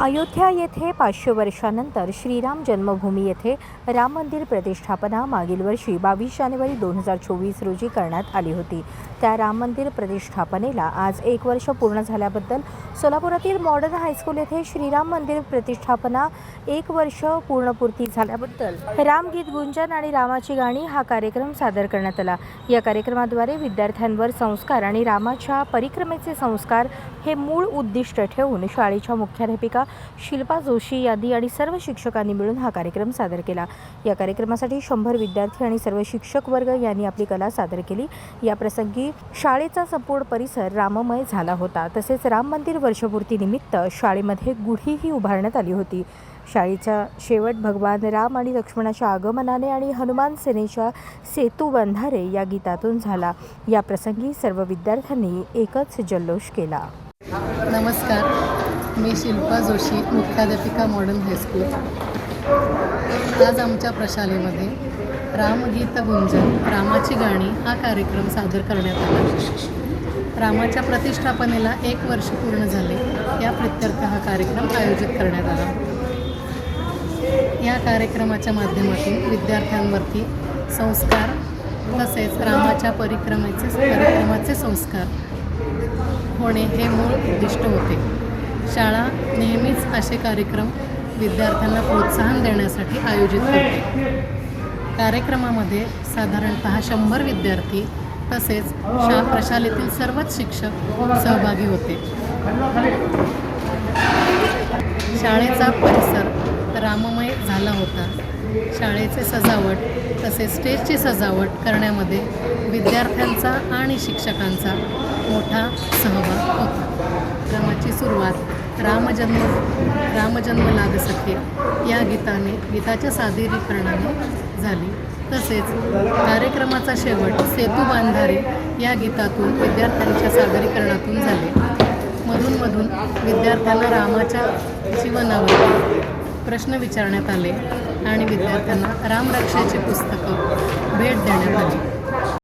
अयोध्या येथे पाचशे वर्षानंतर श्रीराम जन्मभूमी येथे राम मंदिर प्रतिष्ठापना मागील वर्षी बावीस जानेवारी दोन हजार चोवीस रोजी करण्यात आली होती. त्या राम मंदिर प्रतिष्ठापनेला आज एक वर्ष पूर्ण झाल्याबद्दल सोलापुरातील मॉडर्न हायस्कूल येथे श्रीराम मंदिर प्रतिष्ठापना एक वर्ष पूर्णपूर्ती झाल्याबद्दल रामगीत गुंजन आणि रामाची गाणी हा कार्यक्रम सादर करण्यात आला. या कार्यक्रमाद्वारे विद्यार्थ्यांवर संस्कार आणि रामाच्या परिक्रमेचे संस्कार हे मूळ उद्दिष्ट ठेवून शाळेच्या मुख्याध्यापिका शिल्पा जोशी यादी आणि सर्व शिक्षकांनी मिळून हा कार्यक्रम सादर केला. या कार्यक्रमासाठी शंभर विद्यार्थी आणि सर्व शिक्षक वर्ग यांनी आपली कला सादर केली. या प्रसंगी शाळेचा संपूर्ण परिसर राममय झाला होता. तसेच राम मंदिर वर्षपूर्तीनिमित्त शाळेमध्ये गुढीही उभारण्यात आली होती. शाळेचा शेवट भगवान राम आणि लक्ष्मणाच्या आगमनाने आणि हनुमान सेनेच्या सेतू बंधारे या गीतातून झाला. या प्रसंगी सर्व विद्यार्थ्यांनी एकच जल्लोष केला. नमस्कार. मी शिल्पा जोशी मुख्याध्यापिका मॉडर्न हायस्कूल. आज आमच्या प्रशालेमध्ये रामगीत गुंजन रामाची गाणी हा कार्यक्रम सादर करण्यात आला. रामाच्या प्रतिष्ठापनेला एक वर्ष पूर्ण झाले. या प्रत्यर्थ हा कार्यक्रम आयोजित करण्यात आला. या कार्यक्रमाच्या माध्यमातून विद्यार्थ्यांवरती संस्कार तसेच रामाच्या परिक्रमेचे परिक्रमाचे संस्कार होणे हे मूळ उद्दिष्ट होते. शाळा नेहमीच असे कार्यक्रम विद्यार्थ्यांना प्रोत्साहन देण्यासाठी आयोजित करते. कार्यक्रमामध्ये साधारणतः शंभर विद्यार्थी तसेच शा प्रशालेतील सर्वच शिक्षक सहभागी होते. शाळेचा परिसर राममय झाला होता. शाळेचे सजावट तसेच स्टेजची सजावट करण्यामध्ये विद्यार्थ्यांचा आणि शिक्षकांचा मोठा सहभाग होता. क्रमाची सुरुवात रामजन्म रामजन्म लाग सके या गीताने गीताच्या सादरीकरणाने झाली. तसेच कार्यक्रमाचा शेवट सेतू बांधारे या गीतातून विद्यार्थ्यांच्या सादरीकरणातून झाले. मधूनमधून विद्यार्थ्यांना रामाच्या जीवनावर प्रश्न विचारण्यात आले आणि विद्यार्थ्यांना रामरक्षेची पुस्तकं भेट देण्यात आली.